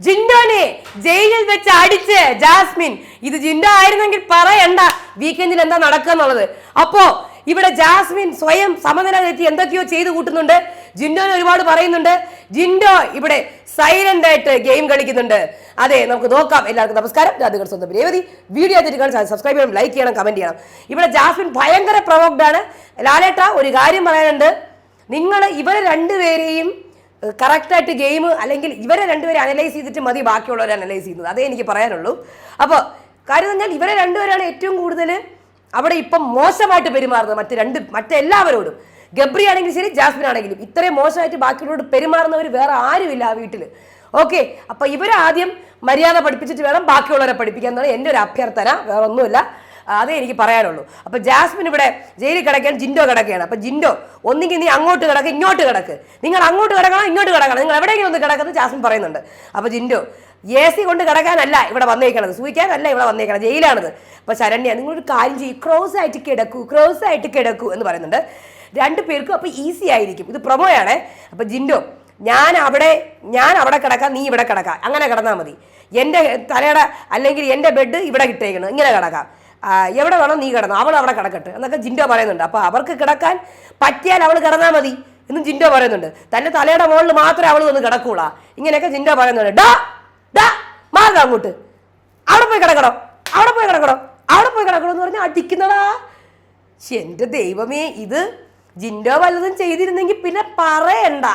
ജിൻഡോനെ ജയിലിൽ വെച്ച് അടിച്ച് ജാസ്മിൻ. ഇത് ജിൻഡോ ആയിരുന്നെങ്കിൽ പറയണ്ട. വീക്കെൻഡിൽ എന്താ നടക്കുക എന്നുള്ളത് അപ്പോ ഇവിടെ ജാസ്മിൻ സ്വയം സമനില തെറ്റി എന്തൊക്കെയോ ചെയ്തു കൂട്ടുന്നുണ്ട്. ജിൻഡോനെ ഒരുപാട് പറയുന്നുണ്ട്. ജിൻഡോ ഇവിടെ സൈലന്റ് ആയിട്ട് ഗെയിം കളിക്കുന്നുണ്ട്. അതെ നമുക്ക് നോക്കാം. എല്ലാവർക്കും നമസ്കാരം. രാധികൾ സ്വന്തം രേവതി. വീഡിയോ കാണാൻ സബ്സ്ക്രൈബ് ചെയ്യണം ലൈക്ക് ചെയ്യണം കമന്റ് ചെയ്യണം. ഇവിടെ ജാസ്മിൻ ഭയങ്കര പ്രൊവോക്ഡ് ആണ്. ലാലേട്ട ഒരു കാര്യം പറയാനുണ്ട്. നിങ്ങൾ ഇവരെ രണ്ടുപേരെയും കറക്റ്റായിട്ട് ഗെയിം അല്ലെങ്കിൽ ഇവരെ രണ്ടുപേരെ അനലൈസ് ചെയ്തിട്ട് മതി ബാക്കിയുള്ളവരെ അനലൈസ് ചെയ്യുന്നത്. അതേ എനിക്ക് പറയാനുള്ളൂ. അപ്പോൾ കാര്യം പറഞ്ഞാൽ ഇവരെ രണ്ടുപേരാണ് ഏറ്റവും കൂടുതൽ അവിടെ ഇപ്പം മോശമായിട്ട് പെരുമാറുന്നത് മറ്റ് രണ്ട് മറ്റെല്ലാവരോടും. ഗബ്രി ആണെങ്കിലും ശരി ജാസ്മിൻ ആണെങ്കിലും. ഇത്രയും മോശമായിട്ട് ബാക്കിയുള്ളവരോട് പെരുമാറുന്നവർ വേറെ ആരുമില്ല ആ വീട്ടിൽ ഓക്കെ അപ്പോൾ ഇവരാദ്യം മര്യാദ പഠിപ്പിച്ചിട്ട് വേണം ബാക്കിയുള്ളവരെ പഠിപ്പിക്കാൻ എന്നാണ് എന്റെ ഒരു അഭ്യർത്ഥന. വേറെ ഒന്നുമില്ല അതേ എനിക്ക് പറയാനുള്ളൂ. അപ്പൊ ജാസ്മിൻ ഇവിടെ ജയിലിൽ കിടക്കാൻ ജിൻഡോ കിടക്കുകയാണ്. അപ്പൊ ജിൻഡോ ഒന്നുകിൽ നീ അങ്ങോട്ട് കിടക്ക് ഇങ്ങോട്ട് കിടക്ക്. നിങ്ങൾ അങ്ങോട്ട് കിടക്കണം ഇങ്ങോട്ട് കിടക്കണം. നിങ്ങൾ എവിടെയെങ്കിലും ഒന്ന് കിടക്കുന്നത് ജാസ്മിൻ പറയുന്നുണ്ട്. അപ്പൊ ജിൻഡോ എ സി കൊണ്ട് കിടക്കാനല്ല ഇവിടെ വന്നേക്കണത് സൂചിക്കാനല്ല ഇവിടെ വന്നേക്കണത് ജയിലാണത് അപ്പൊ ശരണ്യ നിങ്ങളൊരു കാര്യം ചെയ്യും ക്രോസ് ആയിട്ട് കിടക്കൂ ക്രോസ് ആയിട്ട് കിടക്കൂ എന്ന് പറയുന്നുണ്ട്. രണ്ട് പേർക്കും അപ്പൊ ഈസി ആയിരിക്കും. ഇത് പ്രൊമോയാണേ അപ്പൊ ജിൻഡോ ഞാൻ അവിടെ ഞാൻ അവിടെ കിടക്കാം നീ ഇവിടെ കിടക്കാം. അങ്ങനെ കിടന്നാൽ മതി. എന്റെ തലയുടെ അല്ലെങ്കിൽ എന്റെ ബെഡ് ഇവിടെ കിട്ടേക്കണം ഇങ്ങനെ കിടക്കാം. എവിടെ വേണം നീ കിടന്നു. അവൾ അവിടെ കിടക്കട്ടെ എന്നൊക്കെ ജിൻഡോ പറയുന്നുണ്ട്. അപ്പോൾ അവർക്ക് കിടക്കാൻ പറ്റിയാൽ അവൾ കിടന്നാൽ മതി എന്നും ജിൻഡോ പറയുന്നുണ്ട്. തന്റെ തലയുടെ മുകളിൽ മാത്രമേ അവൾ ഒന്ന് കിടക്കൂളാ ഇങ്ങനെയൊക്കെ ജിൻഡോ പറയുന്നുണ്ട്. ഡാ ഡാ മാറുക അങ്ങോട്ട്. അവിടെ പോയി കിടക്കണോ അവിടെ പോയി കിടക്കണോ അവിടെ പോയി കിടക്കണോ എന്ന് പറഞ്ഞാൽ അടിക്കുന്നടാ. ശ്ശെ, എന്റെ ദൈവമേ ഇത് ജിൻഡോ വല്ലതും ചെയ്തിരുന്നെങ്കിൽ പിന്നെ പറയണ്ട.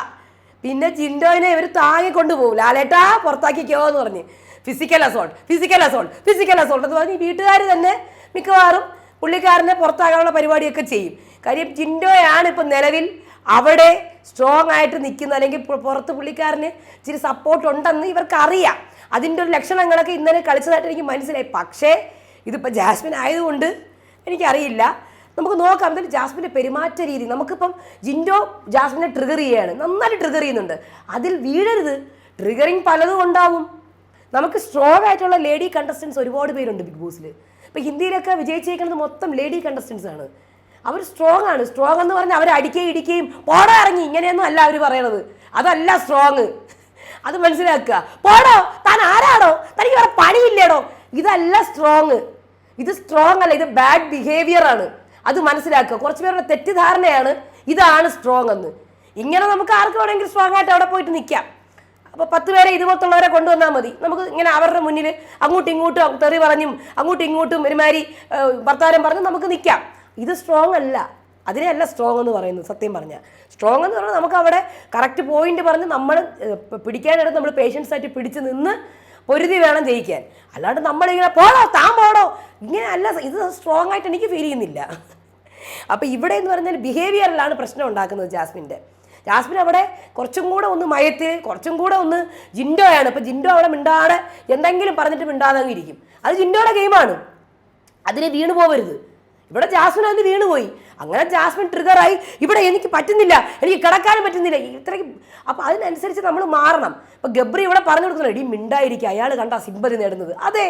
പിന്നെ ജിൻഡോനെ ഇവർ താങ്ങി കൊണ്ടുപോകും ലാലേട്ടാ പുറത്താക്കിക്കോ എന്ന് പറഞ്ഞ്. Physical assault physical assault physical assault എന്ന് പറഞ്ഞ് വീട്ടുകാർ തന്നെ മിക്കവാറും പുള്ളിക്കാരനെ പുറത്താകാനുള്ള പരിപാടിയൊക്കെ ചെയ്യും. കാര്യം ജിൻഡോയാണ് ഇപ്പം നിലവിൽ അവിടെ സ്ട്രോങ് ആയിട്ട് നിൽക്കുന്ന അല്ലെങ്കിൽ പുറത്ത് പുള്ളിക്കാരന് ഇച്ചിരി സപ്പോർട്ട് ഉണ്ടെന്ന് ഇവർക്ക് അറിയാം അതിന്റെ ഒരു ലക്ഷണങ്ങളൊക്കെ ഇന്നലെ കളിച്ചതായിട്ട് എനിക്ക് മനസ്സിലായി. പക്ഷേ ഇതിപ്പോൾ ജാസ്മിൻ ആയതുകൊണ്ട് എനിക്കറിയില്ല. നമുക്ക് നോക്കാം. എന്നിട്ട് ജാസ്മിന്റെ പെരുമാറ്റ രീതി. നമുക്കിപ്പം ജിൻഡോ ജാസ്മിനെ ട്രിഗർ ചെയ്യാണ് നന്നായിട്ട് ട്രിഗർ ചെയ്യുന്നുണ്ട്. അതിൽ വീഴരുത്. ട്രിഗറിങ് പലതും ഉണ്ടാവും. നമുക്ക് സ്ട്രോങ് ആയിട്ടുള്ള ലേഡി കണ്ടസ്റ്റൻസ് ഒരുപാട് പേരുണ്ട് ബിഗ് ബോസിൽ ഇപ്പം ഹിന്ദിയിലൊക്കെ വിജയിച്ചേക്കുന്നത് മൊത്തം ലേഡി കണ്ടസ്റ്റൻസ് ആണ്. അവർ സ്ട്രോങ് ആണ്. സ്ട്രോങ് എന്ന് പറഞ്ഞാൽ അവർ അടിക്കുകയും ഇടിക്കുകയും പോടാ ഇറങ്ങി. ഇങ്ങനെയൊന്നും അല്ല അവർ പറയണത്. അതല്ല സ്ട്രോങ് അത് മനസ്സിലാക്കുക. പോടോ താൻ ആരാണോ തനിക്ക് വേറെ പണിയില്ലേടോ? ഇതല്ല സ്ട്രോങ് ഇത് സ്ട്രോങ് അല്ല. ഇത് ബാഡ് ബിഹേവിയർ ആണ്. അത് മനസ്സിലാക്കുക. കുറച്ച് പേരുടെ തെറ്റിദ്ധാരണയാണ് ഇതാണ് സ്ട്രോങ് എന്ന്. ഇങ്ങനെ നമുക്ക് ആർക്ക് വേണമെങ്കിൽ സ്ട്രോങ് ആയിട്ട് അവിടെ പോയിട്ട് നിൽക്കാം അപ്പോൾ പത്ത് പേരെ ഇതുപോലത്തുള്ളവരെ കൊണ്ടുവന്നാൽ മതി. നമുക്ക് ഇങ്ങനെ അവരുടെ മുന്നിൽ അങ്ങോട്ടും ഇങ്ങോട്ടും തെറി പറഞ്ഞും അങ്ങോട്ടും ഇങ്ങോട്ടും ഒരുമാതിരി ഭർത്താരം പറഞ്ഞും നമുക്ക് നിൽക്കാം ഇത് സ്ട്രോങ് അല്ല. അതിനെയല്ല സ്ട്രോങ് എന്ന് പറയുന്നത് സത്യം പറഞ്ഞാൽ സ്ട്രോങ് എന്ന് പറഞ്ഞാൽ നമുക്ക് അവിടെ കറക്റ്റ് പോയിന്റ് പറഞ്ഞ് നമ്മൾ പിടിക്കാനായിട്ട് നമ്മൾ പേഷ്യൻസ് ആയിട്ട് പിടിച്ച് നിന്ന് പൊരുതി വേണം ജയിക്കാൻ. അല്ലാണ്ട് നമ്മളിങ്ങനെ പോടോ താൻ പോടോ. ഇങ്ങനെ അല്ല ഇത് സ്ട്രോങ് ആയിട്ട് എനിക്ക് ഫീൽ ചെയ്യുന്നില്ല. അപ്പോൾ ഇവിടെ എന്ന് പറഞ്ഞാൽ ബിഹേവിയറിലാണ് പ്രശ്നം ഉണ്ടാക്കുന്നത് ജാസ്മിന്റെ. ജാസ്മിൻ അവിടെ കുറച്ചും കൂടെ ഒന്ന് മയത്തിൽ കുറച്ചും കൂടെ ഒന്ന് ജിൻഡോയാണ്. ഇപ്പം ജിൻഡോ അവിടെ മിണ്ടാതെ എന്തെങ്കിലും പറഞ്ഞിട്ട് മിണ്ടാതെ ഇരിക്കും. അത് ജിൻഡോയുടെ ഗെയിമാണ് അതിന് വീണ് പോവരുത്. ഇവിടെ ജാസ്മിൻ അതിന് വീണുപോയി അങ്ങനെ ജാസ്മിൻ ട്രിഗറായി ഇവിടെ എനിക്ക് പറ്റുന്നില്ല എനിക്ക് കിടക്കാനും പറ്റുന്നില്ല ഇത്രയ്ക്ക് അപ്പം അതിനനുസരിച്ച് നമ്മൾ മാറണം. അപ്പം ഗബ്രി ഇവിടെ പറഞ്ഞു കൊടുക്കുന്നു ഇടി മിണ്ടായിരിക്കും അയാൾ കണ്ട സിമ്പതി നേടുന്നത്. അതെ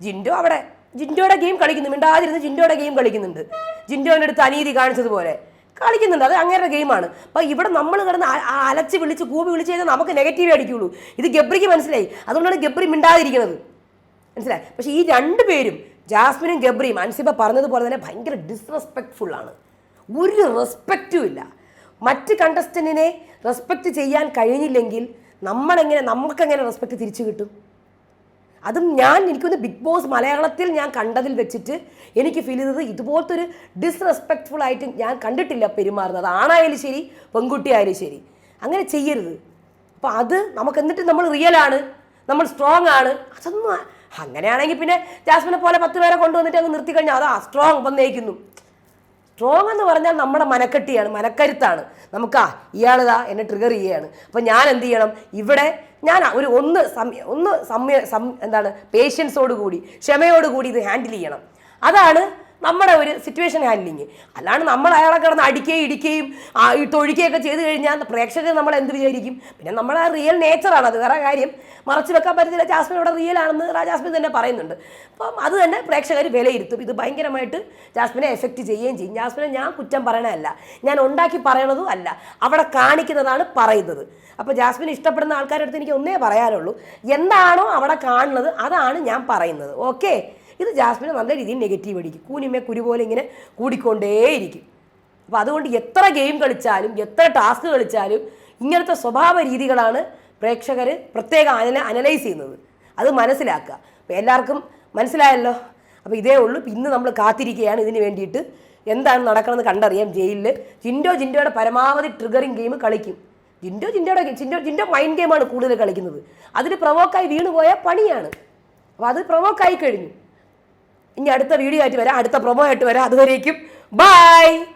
ജിൻഡോ അവിടെ ജിൻഡോയുടെ ഗെയിം കളിക്കുന്നു. മിണ്ടാതിരുന്ന് ജിൻഡോയുടെ ഗെയിം കളിക്കുന്നുണ്ട്. ജിൻഡോന്റെ അടുത്ത് അനീതി കാണിച്ചതുപോലെ. കളിക്കുന്നുണ്ട്. അത് അങ്ങേരുടെ ഗെയിമാണ് അപ്പോൾ ഇവിടെ നമ്മൾ കിടന്ന് അലച്ച് വിളിച്ച് കൂവി വിളിച്ച് കഴിഞ്ഞാൽ നമുക്ക് നെഗറ്റീവേ അടിക്കുള്ളൂ. ഇത് ഗബ്രിക്ക് മനസ്സിലായി. അതുകൊണ്ടാണ് ഗബ്രി മിണ്ടാതിരിക്കുന്നത്. മനസ്സിലായി? പക്ഷേ ഈ രണ്ട് പേരും ജാസ്മിനും ഗബ്രിയും അൻസിബ പറഞ്ഞതുപോലെ തന്നെ ഭയങ്കര ഡിസ്റെസ്പെക്ട്ഫുൾ ആണ്. ഒരു റെസ്പെക്റ്റും ഇല്ല. മറ്റ് കണ്ടസ്റ്റന്റിനെ റെസ്പെക്റ്റ് ചെയ്യാൻ കഴിഞ്ഞില്ലെങ്കിൽ നമ്മളെങ്ങനെ നമുക്കെങ്ങനെ റെസ്പെക്റ്റ് തിരിച്ചു കിട്ടും? അതും ഞാൻ എനിക്കൊന്ന് ബിഗ് ബോസ് മലയാളത്തിൽ ഞാൻ കണ്ടതിൽ വെച്ചിട്ട് എനിക്ക് ഫീൽ ചെയ്തത് ഇതുപോലത്തെ ഒരു ഡിസ്റെസ്പെക്ട്ഫുൾ ആയിട്ട് ഞാൻ കണ്ടിട്ടില്ല പെരുമാറുന്നത്. ആണായാലും ശരി പെൺകുട്ടിയായാലും ശരി. അങ്ങനെ ചെയ്യരുത്. അപ്പോൾ അത് നമുക്ക് എന്നിട്ട് നമ്മൾ റിയൽ ആണ് നമ്മൾ സ്ട്രോങ് ആണ്. അതൊന്നും അങ്ങനെയാണെങ്കിൽ പിന്നെ ജാസ്മിനെ പോലെ പത്ത് പേരെ കൊണ്ടുവന്നിട്ട് അങ്ങ് നിർത്തി കഴിഞ്ഞാൽ അതാ സ്ട്രോങ് വന്നേക്കുന്നു. സ്ട്രോങ് എന്ന് പറഞ്ഞാൽ നമ്മുടെ മനക്കെട്ടിയാണ് മനക്കരുത്താണ്. നമുക്കാ ഇയാളിതാ എന്നെ ട്രിഗർ ചെയ്യുകയാണ് അപ്പം ഞാൻ എന്ത് ചെയ്യണം? ഇവിടെ ഞാൻ ഒരു ഒന്ന് സമയം ഒന്ന് സമയ എന്താണ് പേഷ്യൻസോട് കൂടി ക്ഷമയോട് കൂടി ഇത് ഹാൻഡിൽ ചെയ്യണം. അതാണ് നമ്മുടെ ഒരു സിറ്റുവേഷൻ ഹാൻഡ്ലിങ് അല്ലാണ്ട് നമ്മൾ അയാളെ കിടന്ന് അടിക്കുകയും ഇടിക്കുകയും തൊഴിക്കുകയൊക്കെ ചെയ്ത് കഴിഞ്ഞാൽ പ്രേക്ഷകർ നമ്മൾ എന്ത് വിചാരിക്കും? പിന്നെ നമ്മുടെ റിയൽ നേച്ചറാണ് അത് വേറെ കാര്യം. മറച്ചു വെക്കാൻ പറ്റത്തില്ല. ജാസ്മിൻ ഇവിടെ റിയൽ ആണെന്ന് ജാസ്മിൻ തന്നെ പറയുന്നുണ്ട്. അപ്പം അത് തന്നെ പ്രേക്ഷകർ വിലയിരുത്തും. ഇത് ഭയങ്കരമായിട്ട് ജാസ്മിനെ എഫക്റ്റ് ചെയ്യുകയും ചെയ്യും. ജാസ്മിനെ ഞാൻ കുറ്റം പറയണതല്ല. ഞാൻ ഉണ്ടാക്കി പറയണതും അല്ല. അവിടെ കാണിക്കുന്നതാണ് പറയുന്നത്. അപ്പോൾ ജാസ്മിൻ ഇഷ്ടപ്പെടുന്ന ആൾക്കാരുടെ അടുത്ത് എനിക്ക് ഒന്നേ പറയാനുള്ളൂ. എന്താണോ അവിടെ കാണുന്നത് അതാണ് ഞാൻ പറയുന്നത്. ഓക്കെ ഇത് ജാസ്മിന് നല്ല രീതിയിൽ നെഗറ്റീവ് അടിക്കും. കൂനിമേ കുരു പോലെ ഇങ്ങനെ കൂടിക്കൊണ്ടേയിരിക്കും. അപ്പോൾ അതുകൊണ്ട് എത്ര ഗെയിം കളിച്ചാലും എത്ര ടാസ്ക് കളിച്ചാലും ഇങ്ങനത്തെ സ്വഭാവ രീതികളാണ് പ്രേക്ഷകർ പ്രത്യേകം അനല അനലൈസ് ചെയ്യുന്നത്. അത് മനസ്സിലാക്കുക. അപ്പോൾ എല്ലാവർക്കും മനസ്സിലായല്ലോ? അപ്പോൾ ഇതേ ഉള്ളൂ. ഇന്ന് നമ്മൾ കാത്തിരിക്കുകയാണ് ഇതിന് വേണ്ടിയിട്ട്. എന്താണ് നടക്കണമെന്ന് കണ്ടറിയാം ജയിലിൽ ജിൻഡോ ജിൻഡോയുടെ പരമാവധി ട്രിഗറിങ് ഗെയിം കളിക്കും. ജിൻഡോ ജിൻഡോയുടെ ജിൻഡോ ജിൻഡോ മൈൻഡ് ഗെയിമാണ് കൂടുതൽ കളിക്കുന്നത്. അതിൽ പ്രൊവോക്കായി വീണുപോയ പണിയാണ്. അപ്പോൾ അത് പ്രൊവോക്കായി കഴിഞ്ഞു. ഇനി അടുത്ത വീഡിയോ ആയിട്ട് വരാം. അടുത്ത പ്രൊമോ ആയിട്ട് വരാം. അതുവരേക്കും ബൈ